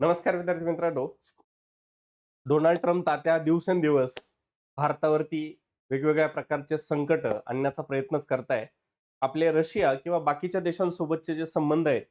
नमस्कार विद्यार्थी मित्रांनो. डोनाल्ड ट्रम्प तात्या दिवसेंदिवस भारतावरती वेगवेगळ्या प्रकारचे संकट आणण्याचा प्रयत्नच करताय. आपले रशिया किंवा बाकीच्या देशांसोबतचे जे संबंध आहेत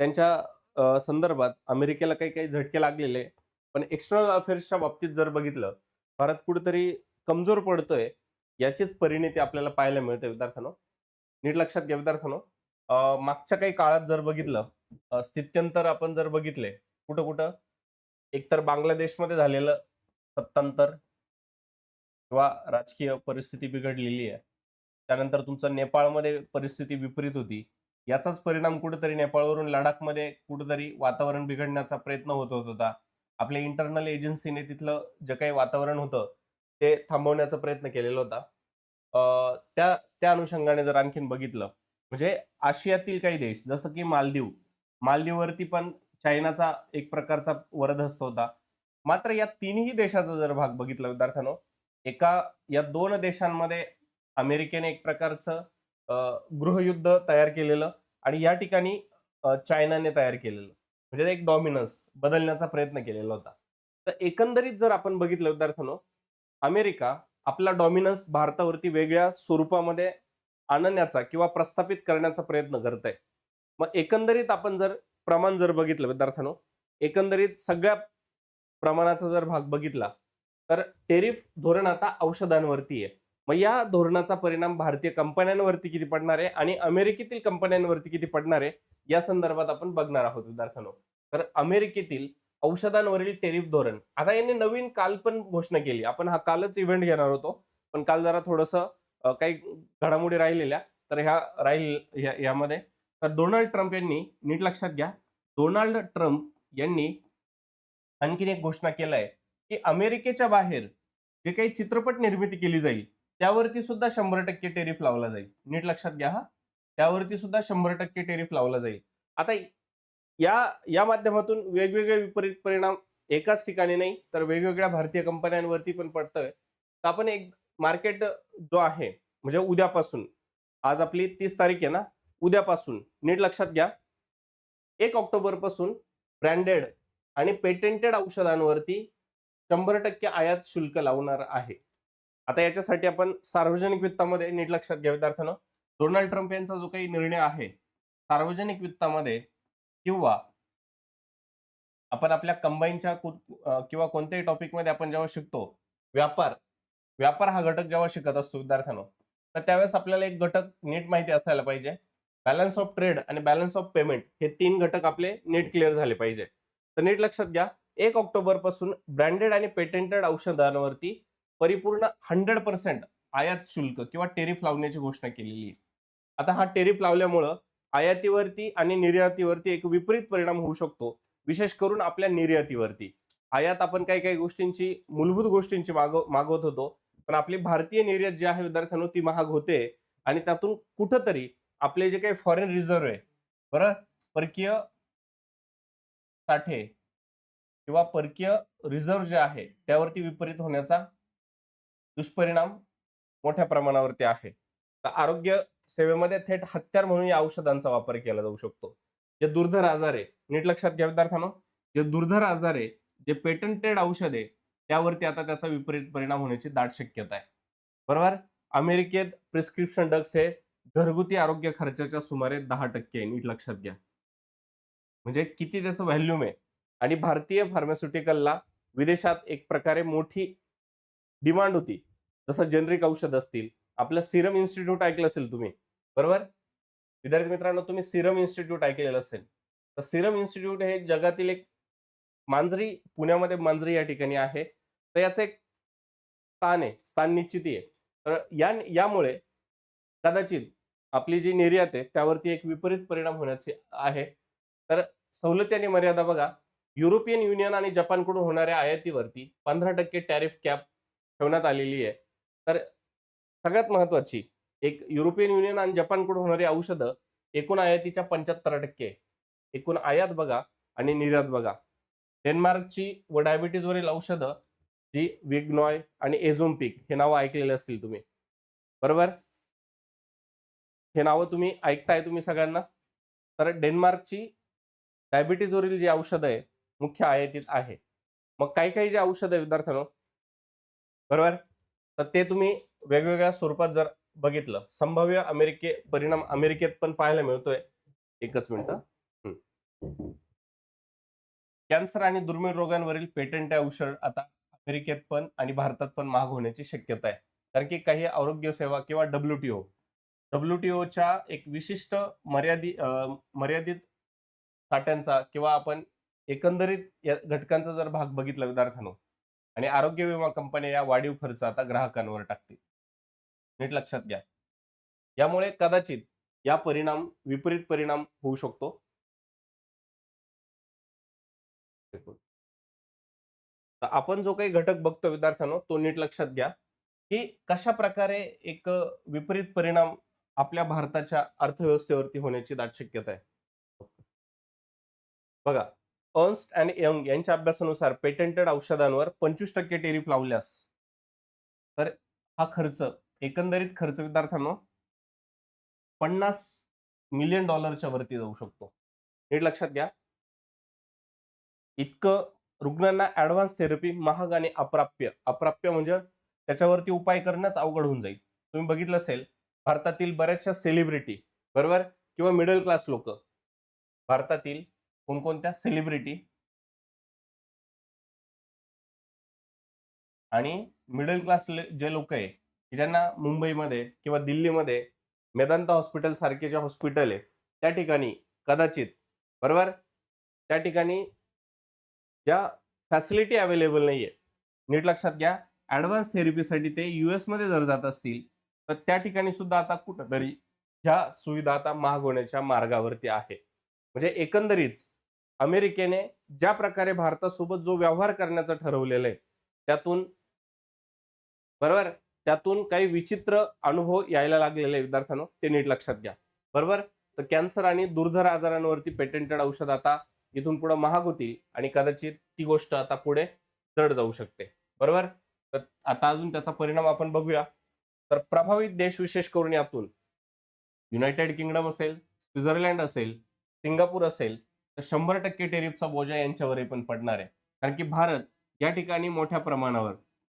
त्यांच्या संदर्भात अमेरिकेला काही काही झटके लागलेले पण एक्सटर्नल अफेअर्सच्या बाबतीत जर बघितलं भारत कुठेतरी कमजोर पडतोय याचीच परिणिती आपल्याला पाहायला मिळते विद्यार्थ्यांनो. नीट लक्षात घ्या विद्यार्थ्यांनो. मागच्या काही काळात जर बघितलं स्थित्यंतर आपण जर बघितले कुठं कुठं? एकतर बांगलादेशमध्ये झालेलं सत्तांतर किंवा राजकीय परिस्थिती बिघडलेली आहे. त्यानंतर तुमचं नेपाळमध्ये परिस्थिती विपरीत होती. याचाच परिणाम कुठेतरी नेपाळवरून लडाखमध्ये कुठेतरी वातावरण बिघडण्याचा प्रयत्न होत होत. होता आपल्या इंटरनल एजन्सीने तिथलं जे काही वातावरण होतं ते थांबवण्याचा प्रयत्न केलेला होता. त्या त्या अनुषंगाने जर आणखीन बघितलं म्हणजे आशियातील काही देश जसं की मालदीव मालदीववरती पण चायनाचा एक प्रकारचा वरदहस्त होता. मात्र या तिन्ही देशाचा जर भाग बघितला विद्यार्थ्यांनो एका या दोन देशांमध्ये अमेरिकेने एक प्रकारचं अं, गृहयुद्ध तयार केलेलं आणि या ठिकाणी चायनाने तयार केलेलं. म्हणजे एक डॉमिनन्स बदलण्याचा प्रयत्न केलेला होता. तर एकंदरीत जर आपण बघितलं विद्यार्थ्यांनो अमेरिका आपला डॉमिनन्स भारतावरती वेगळ्या स्वरूपामध्ये आणण्याचा किंवा प्रस्थापित करण्याचा प्रयत्न करत आहे मग एकंदरीत आपण जर प्रमाण जर बघितलं विद्यार्थ्यांनो एकंदरीत सगळ्या प्रमाणाचा जर भाग बघितला तर टेरिफ धोरण आता औषधांवरती आहे. मग या धोरणाचा परिणाम भारतीय कंपन्यांवरती किती पडणार आहे आणि अमेरिकेतील कंपन्यांवरती किती पडणार आहे या संदर्भात आपण बघणार आहोत विद्यार्थ्यांनो. तर अमेरिकेतील औषधांवरील टेरिफ धोरण आता यांनी नवीन काल पण घोषणा केली. आपण हा कालच इव्हेंट घेणार होतो पण काल जरा थोडस काही घडामोडी राहिलेल्या तर ह्या राहील यामध्ये. तर डोनाल्ड ट्रम्प यांनी नीट लक्षात घ्या डोनाल्ड ट्रम्प यांनी आणखीन एक घोषणा केलाय आहे की अमेरिकेच्या बाहेर जे काही चित्रपट निर्मिती केली जाईल त्यावरती सुद्धा शंभर टक्के टेरिफ लावला जाईल. नीट लक्षात घ्या हा. त्यावरती सुद्धा शंभर टक्के टेरिफ लावला जाईल. आता या या माध्यमातून वेगवेगळे विपरीत परिणाम एकाच ठिकाणी नाही तर वेगवेगळ्या भारतीय कंपन्यांवरती पण पडतोय. तर आपण एक मार्केट जो आहे म्हणजे उद्यापासून आज आपली तीस तारीख आहे ना उद्यापासून नीट लक्षात घ्या. एक ऑक्टोबरपासून ब्रँडेड आणि पेटेंटेड औषधांवरती शंभर टक्के आयात शुल्क लावणार आहे. आता याच्यासाठी आपण सार्वजनिक वित्तामध्ये नीट लक्षात घ्या विद्यार्थ्यांनो. डोनाल्ड ट्रम्प यांचा जो काही निर्णय आहे सार्वजनिक वित्तामध्ये किंवा आपण आपल्या कंबाईनच्या किंवा कोणत्याही टॉपिकमध्ये आपण जेव्हा शिकतो व्यापार व्यापार हा घटक जेव्हा शिकत असतो विद्यार्थ्यांनो तर त्यावेळेस आपल्याला एक घटक नीट माहिती असायला पाहिजे. बॅलन्स ऑफ ट्रेड आणि बॅलन्स ऑफ पेमेंट हे तीन घटक आपले नीट क्लिअर झाले पाहिजे. तर नीट लक्षात घ्या एक ऑक्टोबरपासून ब्रँडेड आणि पेटेंटेड औषधांवरती परिपूर्ण हंड्रेड पर्सेंट आयात शुल्क किंवा टेरिफ लावण्याची घोषणा केलेली आहे. आता हा टेरिफ लावल्यामुळं आयातीवरती आणि निर्यातीवरती एक विपरीत परिणाम होऊ शकतो विशेष करून आपल्या निर्यातीवरती. आयात आपण काही काही गोष्टींची मूलभूत गोष्टींची मागव मागवत होतो पण आपली भारतीय निर्यात जी आहे विद्यार्थ्यांनो ती महाग होते आणि त्यातून कुठंतरी आपले जे काही फॉरेन रिझर्व्ह आहे बरं? परकीय साठे किंवा परकीय रिझर्व्ह जे आहे त्यावरती विपरीत होण्याचा दुष्परिणाम मोठ्या प्रमाणावरती आहे. तर आरोग्य सेवेमध्ये थेट हत्यार म्हणून या औषधांचा वापर केला जाऊ शकतो. जे दुर्धर आजार आहे नीट लक्षात घ्या विद्यार्थ्यांनो. जे दुर्धर आजार आहे जे पेटंटेड औषध आहे त्यावरती आता त्याचा विपरीत परिणाम होण्याची दाट शक्यता आहे. बरोबर? अमेरिकेत प्रिस्क्रिप्शन ड्रग्स हे घरगुती आरोग्य खर्चाच्या सुमारे दहा टक्के आहे नीट लक्षात घ्या. म्हणजे किती त्याचं व्हॅल्यूम आहे आणि भारतीय फार्मास्युटिकलला विदेशात एक प्रकारे मोठी डिमांड होती. जसं जेनरिक औषध असतील आपलं सिरम इन्स्टिट्यूट ऐकलं असेल तुम्ही बरोबर? विद्यार्थी मित्रांनो तुम्ही सिरम इन्स्टिट्यूट ऐकलेलं असेल. तर सिरम इन्स्टिट्यूट हे जगातील एक मांजरी पुण्यामध्ये मांजरी या ठिकाणी आहे. तर याचं एक स्थान आहे स्थान निश्चिती आहे. तर या यामुळे कदाचित आपली जी निर्यात आहे त्यावरती एक विपरीत परिणाम होण्याचे आहे. तर सवलती आणि मर्यादा बघा युरोपियन युनियन आणि जपानकडून होणाऱ्या आयातीवरती पंधरा टक्के टॅरिफ कॅप ठेवण्यात आलेली आहे. तर सगळ्यात महत्वाची एक युरोपियन युनियन आणि जपानकडून होणारी औषधं एकूण आयातीच्या पंच्याहत्तर टक्के. एकूण आयात बघा आणि निर्यात बघा. डेन्मार्कची व डायबिटीजवरील औषधं जी विग्नॉय आणि एझोम्पिक हे नावं ऐकलेले असतील तुम्ही. बरोबर? हे नावं तुम्ही ऐकताय तुम्ही सगळ्यांना. तर डेन्मार्कची डायबिटीजवरील जी औषधं आहे मुख्य आयातीत आहे. मग काही काही जे औषध आहे विद्यार्थ्यांनो. बरोबर? तर ते तुम्ही वेगवेगळ्या स्वरूपात जर बघितलं संभाव्य अमेरिके परिणाम अमेरिकेत पण पाहायला मिळतोय. एकच मिनिट. कॅन्सर आणि दुर्मिळ रोगांवरील पेटंट औषध आता अमेरिकेत पण आणि भारतात पण महाग होण्याची शक्यता आहे. कारण की काही आरोग्य सेवा किंवा डब्ल्यूटीओ डब्ल्यूटीओच्या एक विशिष्ट मर्यादित मर्यादित साठ्यांचा किंवा आपण एकंदरीत या घटकांचा जर भाग बघितला विद्यार्थ्यांनो आणि आरोग्य विमा कंपन्या या वाढीव खर्च आता ग्राहकांवर टाकतील. नीट लक्षात घ्या. यामुळे कदाचित या परिणाम विपरीत परिणाम होऊ शकतो. तर आपण जो काही घटक बघतो विद्यार्थ्यांनो तो नीट लक्षात घ्या की कशा प्रकारे एक विपरीत परिणाम आपल्या भारताच्या अर्थव्यवस्थेवरती होण्याची दाट शक्यता आहे. बघा अर्न्स्ट अँड यंग यांच्या अभ्यासानुसार पेटंटेड औषधांवर पंचवीस टक्के टेरिफ लावल्यास तर हा खर्च एकंदरीत खर्च विद्यार्थ्यांनो पन्नास मिलियन डॉलरच्या वरती जाऊ शकतो. नीट लक्षात घ्या. इतकं रुग्णांना ऍडव्हान्स थेरपी महाग आणि अप्राप्य अप्राप्य म्हणजे त्याच्यावरती उपाय करणंच अवघड होऊन जाईल. तुम्ही बघितलं असेल भारतातील बऱ्याचशा सेलिब्रिटी बरोबर? किंवा मिडल क्लास लोक. भारतातील कोणकोणत्या सेलिब्रिटी आणि मिडल क्लास जे लोक आहे की ज्यांना मुंबईमध्ये किंवा दिल्लीमध्ये मेदांता हॉस्पिटल सारखे जे हॉस्पिटल आहे त्या ठिकाणी कदाचित बरोबर? त्या ठिकाणी ज्या फॅसिलिटी अवेलेबल नाहीये. नीट लक्षात घ्या ऍडव्हान्स थेरपीसाठी ते यू मध्ये जर जात असतील तर त्या ठिकाणी सुद्धा आता कुठंतरी ह्या सुविधा आता महाग होण्याच्या मार्गावरती आहे. म्हणजे एकंदरीत अमेरिकेने ज्या प्रकारे भारतासोबत जो व्यवहार करण्याचं ठरवलेलं आहे त्यातून बरोबर? त्यातून काही विचित्र अनुभव यायला लागलेले विद्यार्थ्यांनो ते नीट लक्षात घ्या. बरोबर? तर कॅन्सर आणि दुर्धर आजारांवरती पेटेंटेड औषध आता इथून पुढे महाग होतील आणि कदाचित ती गोष्ट आता पुढे जड जाऊ शकते. बरोबर? तर आता अजून त्याचा परिणाम आपण बघूया. तर प्रभावित देश विशेष करून यातून युनायटेड किंगडम असेल स्वित्झर्लंड असेल सिंगापूर असेल तर शंभर टक्के टेरिफचा बोजा यांच्यावरही पण पडणार आहे. कारण की भारत या ठिकाणी मोठ्या प्रमाणावर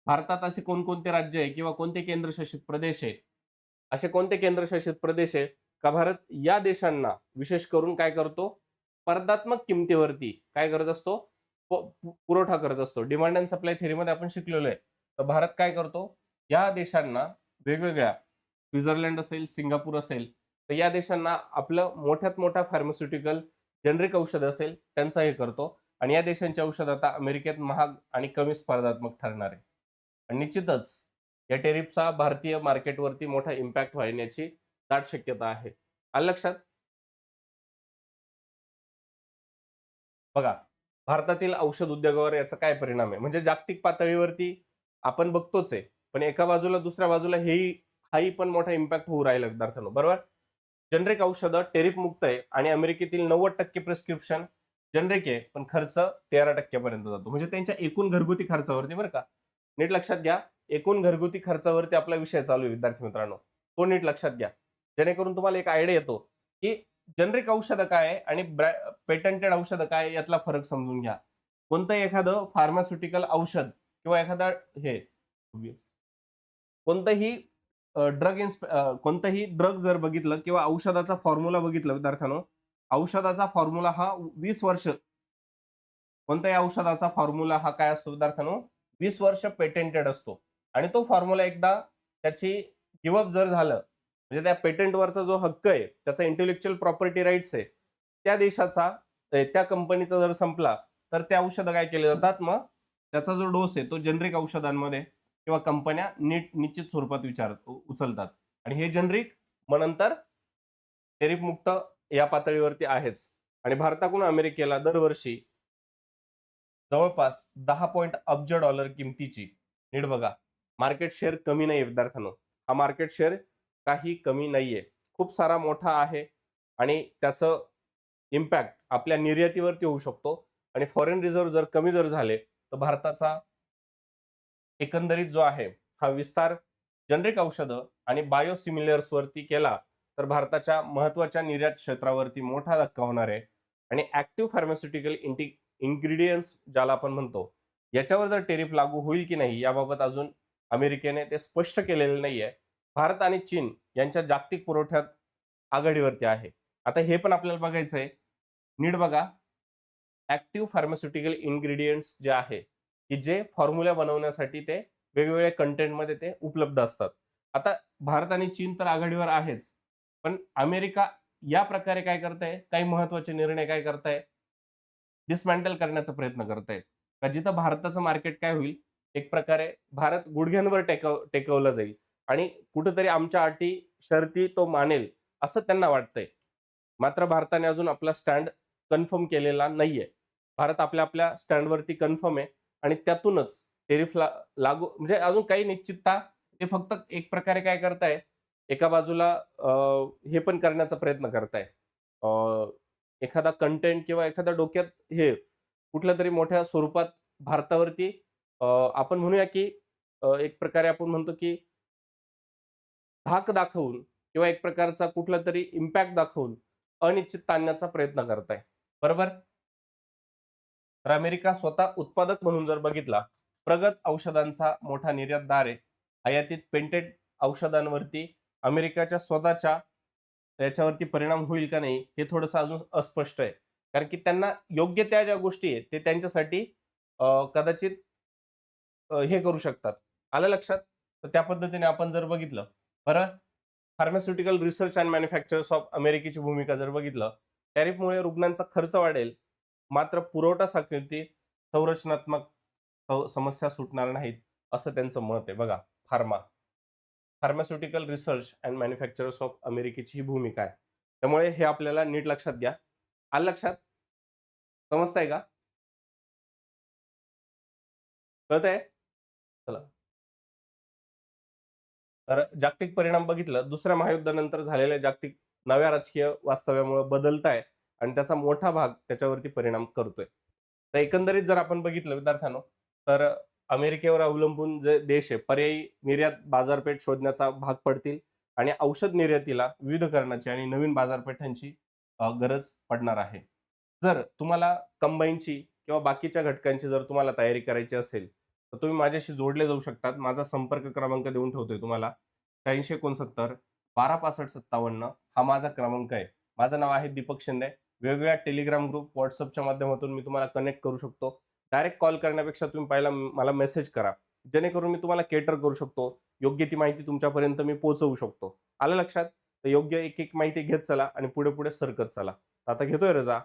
भारतात असे कोणकोणते राज्य आहे किंवा कोणते केंद्रशासित प्रदेश आहे असे कोणते केंद्रशासित प्रदेश आहे का भारत या देशांना विशेष करून काय करतो? स्पर्धात्मक किमतीवरती काय करत असतो? पुरवठा करत असतो. डिमांड अँड सप्लाय थेरीमध्ये आपण शिकलेलो आहे. तर भारत काय करतो? या देशांना वेगवेगळ्या. स्वित्झर्लंड असेल सिंगापूर असेल तर या देशांना आपलं मोठ्यात मोठा फार्मास्युटिकल जेनरिक औषध असेल त्यांचा हे करतो. आणि या देशांची औषध आता अमेरिकेत महाग आणि कमी स्पर्धात्मक ठरणार आहे. आणि निश्चितच या टेरिफचा भारतीय मार्केटवरती मोठा इम्पॅक्ट व्हायण्याची दाट शक्यता आहे. आलं लक्षात? बघा भारतातील औषध उद्योगावर याचा काय परिणाम आहे? म्हणजे जागतिक पातळीवरती आपण बघतोच आहे. पण एका बाजूला दुसऱ्या बाजूला हेही हाही पण मोठा इम्पॅक्ट होऊ राहिला विद्यार्थ्यांनो बरोबर? जनरिक औषधं टेरिफ मुक्त आहे आणि अमेरिकेतील नव्वद टक्के प्रिस्क्रिप्शन जनरिक आहे पण खर्च तेरा टक्क्यापर्यंत जातो. म्हणजे त्यांच्या एकूण घरगुती खर्चावरती बरं का? नीट लक्षात घ्या एकूण घरगुती खर्चावरती आपला विषय चालू आहे विद्यार्थी मित्रांनो. तो नीट लक्षात घ्या. जेणेकरून तुम्हाला एक आयडिया येतो की जनरिक औषधं काय आणि पेटंटेड औषधं काय यातला फरक समजून घ्या. कोणतंही एखादं फार्मास्युटिकल औषध किंवा एखादा हे कोणतंही ड्रग इन्स्प कोणतंही ड्रग जर बघितलं किंवा औषधाचा फॉर्म्युला बघितलं विद्यार्थ्यांनो औषधाचा फॉर्म्युला हा वीस वर्ष. कोणत्याही औषधाचा फॉर्म्युला हा काय असतो विद्यार्थ्यानो? वीस वर्ष पेटेंटेड असतो. आणि तो फॉर्म्युला एकदा त्याची गिवअप जर झालं म्हणजे त्या पेटंटवरचा जो हक्क आहे त्याचा इंटेलेक्च्युअल प्रॉपर्टी राईट्स आहे त्या देशाचा त्या कंपनीचा जर संपला तर त्या औषधं काय केले जातात? मग त्याचा जो डोस आहे तो जनरिक औषधांमध्ये किंवा कंपन्या नीट निश्चित स्वरूपात विचार उचलतात. आणि हे जनरिक मग नंतर टेरिफ मुक्त या पातळीवरती आहेच. आणि भारताकडून अमेरिकेला दरवर्षी जवळपास दहा पॉईंट अब्ज डॉलर किमतीची नीट बघा मार्केट शेअर कमी नाही विद्यार्थ्यांनो. हा मार्केट शेअर काही कमी नाहीये. खूप सारा मोठा आहे आणि त्याचं इम्पॅक्ट आपल्या निर्यातीवरती होऊ शकतो. आणि फॉरेन रिझर्व्ह जर कमी जर झाले तर भारताचा एकंदरीत जो आहे हा विस्तार जनरिक औषधं आणि बायोसिमिलर्सवरती केला तर भारताच्या महत्त्वाच्या निर्यात क्षेत्रावरती मोठा धक्का होणार आहे. आणि ऍक्टिव्ह फार्मास्युटिकल इंटी इन्ग्रेडियंट्स ज्याला आपण म्हणतो याच्यावर जर टेरिफ लागू होईल की नाही याबाबत अजून अमेरिकेने ते स्पष्ट केलेलं नाहीये. भारत आणि चीन यांच्या जागतिक पुरवठ्यात आघाडीवरती आहे. आता हे पण आपल्याला बघायचं आहे नीट बघा. ऍक्टिव्ह फार्मास्युटिकल इन्ग्रेडियंट्स जे आहे की जे फॉर्म्युला बनवण्यासाठी ते वेगवेगळ्या कंटेंटमध्ये ते उपलब्ध असतात. आता भारत आणि चीन तर आघाडीवर आहेच. पण अमेरिका या प्रकारे काय करताय? काही महत्त्वाचे निर्णय काय करताय? डिसमॅन्टल करण्याचा प्रयत्न करताय. का जिथं भारताचं मार्केट काय होईल? एक प्रकारे भारत गुडघ्यांवर टेकव टेकवलं जाईल. आणि कुठेतरी आमच्या अटी शर्ती तो मानेल असं त्यांना वाटतंय. मात्र भारताने अजून आपला स्टँड कन्फर्म केलेला नाहीये. भारत आपल्या आपल्या स्टँडवरती कन्फर्म आहे. आणि त्यातूनच टेरिफ लागू म्हणजे अजून काही निश्चितता ते फक्त एक प्रकारे काय करताय एका बाजूला हे पण करण्याचा प्रयत्न करताय. एखादा कंटेंट किंवा एखाद्या डोक्यात हे कुठल्या तरी मोठ्या स्वरूपात भारतावरती आपण म्हणूया की एक प्रकारे आपण म्हणतो की धाक दाखवून किंवा एक प्रकारचा कुठला तरी इम्पॅक्ट दाखवून अनिश्चितता आणण्याचा प्रयत्न करताय. बरोबर? तर अमेरिका स्वतः उत्पादक म्हणून जर बघितला प्रगत औषधांचा मोठा निर्यातदार आहे. आयातीत पेंटेड औषधांवरती अमेरिकाच्या स्वतःच्या याच्यावरती परिणाम होईल का नाही हे थोडंसं अजून अस्पष्ट आहे. कारण की त्यांना योग्य त्या ज्या गोष्टी आहेत ते त्यांच्यासाठी कदाचित हे करू शकतात. आलं लक्षात? तर त्या पद्धतीने आपण जर बघितलं बरं pharmaceutical research and manufacturers of अमेरिकेची भूमिका जर बघितलं टॅरिफमुळे रुग्णांचा खर्च वाढेल मात्र पुरवठा साखळीतील संरचनात्मक समस्या सुटणार नाहीत असं त्यांचं मत आहे. बघा pharma pharmaceutical research and manufacturers of अमेरिकेची ही भूमिका आहे. त्यामुळे हे आपल्याला नीट लक्षात घ्या. आलं लक्षात? समजताय का? कळत आहे चला. तर जागतिक परिणाम बघितलं दुसऱ्या महायुद्धानंतर झालेल्या जागतिक नव्या राजकीय वास्तव्यामुळे बदलत आहे आणि त्याचा मोठा भाग त्याच्यावरती परिणाम करतोय. तर एकंदरीत जर आपण बघितलं विद्यार्थ्यांनो तर अमेरिकेवर अवलंबून जे देश आहे पर्यायी निर्यात बाजारपेठ शोधण्याचा भाग पडतील आणि औषध निर्यातीला विविधकरणाची आणि नवीन बाजारपेठांची गरज पडणार आहे. जर तुम्हाला कंबाईनची किंवा बाकीच्या घटकांची जर तुम्हाला तयारी करायची असेल तर तुम्ही माझ्याशी जोडले जाऊ शकतात. माझा संपर्क क्रमांक देऊन ठेवतोय तुम्हाला. त्र्याऐंशी एकोणसत्तर बारा पासष्ट सत्तावन्न हा माझा क्रमांक आहे. माझं नाव आहे दीपक शिंदे. वेगवेगळ्या टेलिग्राम ग्रुप व्हॉट्सअपच्या माध्यमातून मी तुम्हाला कनेक्ट करू शकतो. डायरेक्ट कॉल करण्यापेक्षा तुम्ही पहिला मला मेसेज करा. जेणेकरून मी तुम्हाला केटर करू शकतो. योग्य ती माहिती तुमच्यापर्यंत मी पोहोचवू शकतो. आलं लक्षात? तर योग्य एक एक माहिती घेत चला आणि पुढे पुढे सरकत चला. आता घेतोय रजा.